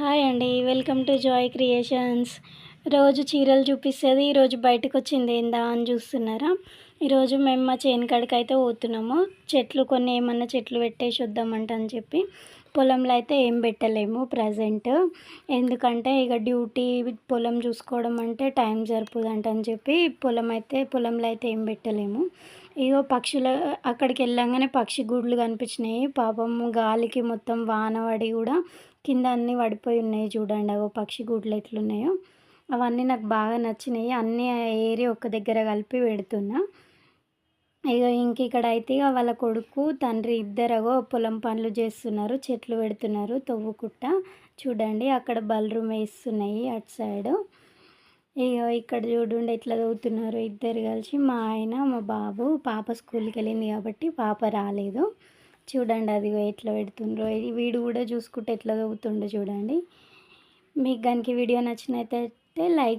Hi అండి welcome to Joy creations. రోజు చీరలు చూపిస్తుంది ఈరోజు బయటకు వచ్చింది ఏందా అని చూస్తున్నారా? ఈరోజు మేము మా చేను కాడికి అయితే పోతున్నాము. చెట్లు కొన్ని ఏమన్నా చెట్లు పెట్టేసి వద్దామంట అని చెప్పి. పొలంలో అయితే ఏం పెట్టలేము ప్రజెంట్ ఎందుకంటే ఇక డ్యూటీ పొలం చూసుకోవడం అంటే టైం సరిపోదంట అని చెప్పి పొలం అయితే పొలంలో అయితే ఏం పెట్టలేము. ఇగో పక్షుల అక్కడికి వెళ్ళంగానే పక్షి గూడ్లు కనిపించినాయి. పాపం గాలికి మొత్తం వాన పడి కూడా కింద అన్నీ పడిపోయి ఉన్నాయి చూడండి. అవో పక్షి గూడ్లు ఎట్లున్నాయో. అవన్నీ నాకు బాగా నచ్చినాయి. అన్నీ ఏరి ఒక దగ్గర కలిపి పెడుతున్నా. ఇక ఇంక ఇక్కడ అయితే ఇక వాళ్ళ కొడుకు తండ్రి ఇద్దరగో పొలం పనులు చేస్తున్నారు. చెట్లు పెడుతున్నారు. తవ్వుకుట్ట. చూడండి అక్కడ బలరూమ్ వేస్తున్నాయి అటు సైడు. ఇక ఇక్కడ చూడండి ఎట్లా చదువుతున్నారు ఇద్దరు కలిసి. మా ఆయన మా బాబు పాప స్కూల్కి వెళ్ళింది కాబట్టి పాప రాలేదు. చూడండి అది ఎట్లా పెడుతుండ్రో. ఇది వీడు కూడా చూసుకుంటే ఎట్లా చదువుతుండో చూడండి. మీకు కనుక వీడియో నచ్చినట్టయితే లైక్